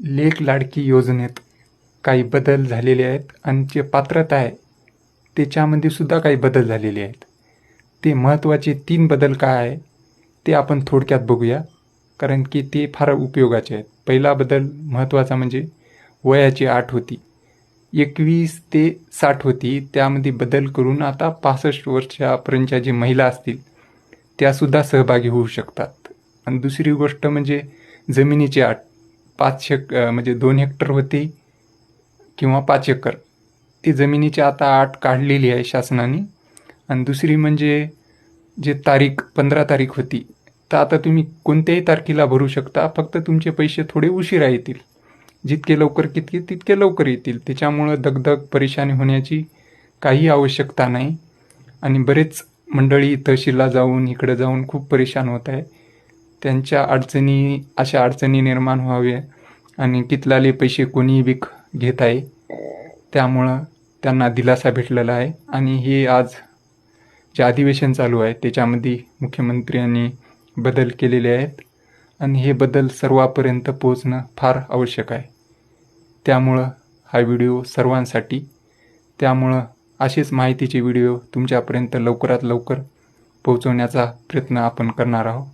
लेख लाडकी योजनेत काही बदल झालेले आहेत आणि जे पात्रता आहे त्याच्यामध्ये सुद्धा काही बदल झालेले आहेत. ते महत्त्वाचे तीन बदल काय आहे ते आपण थोडक्यात बघूया कारण की ते फार उपयोगाचे आहेत. पहिला बदल महत्त्वाचा म्हणजे वयाची आठ होती. एकवीस ते साठ होती त्यामध्ये बदल करून आता पासष्ट वर्षापर्यंतच्या जे महिला असतील त्यासुद्धा सहभागी होऊ शकतात. आणि दुसरी गोष्ट म्हणजे जमिनीची आठ. पाच शेक म्हणजे दोन हेक्टर होती किंवा पाच एकर. ती जमिनीची आता आठ काढलेली आहे शासनाने. आणि दुसरी म्हणजे जे तारीख पंधरा तारीख होती तर आता तुम्ही कोणत्याही तारखेला भरू शकता. फक्त तुमचे पैसे थोडे उशिरा येतील. जितके लवकर कितके तितके लवकर येतील. त्याच्यामुळं दगदग परेशानी होण्याची काही आवश्यकता नाही. आणि बरेच मंडळी तहसीलला जाऊन इकडं जाऊन खूप परेशान होत आहे त्यांच्या अडचणी अशा अडचणी निर्माण व्हाव्या आणि कितलाले पैसे कोणी विक घेत आहे. त्यामुळं त्यांना दिलासा भेटलेला आहे. आणि हे आज जे अधिवेशन चालू आहे त्याच्यामध्ये मुख्यमंत्र्यांनी बदल केलेले आहेत. आणि हे बदल सर्वांपर्यंत पोहोचणं फार आवश्यक आहे. त्यामुळं हा व्हिडिओ सर्वांसाठी. त्यामुळं अशीच माहितीचे व्हिडिओ तुमच्यापर्यंत लवकरात लवकर पोहोचवण्याचा प्रयत्न आपण करणार आहोत.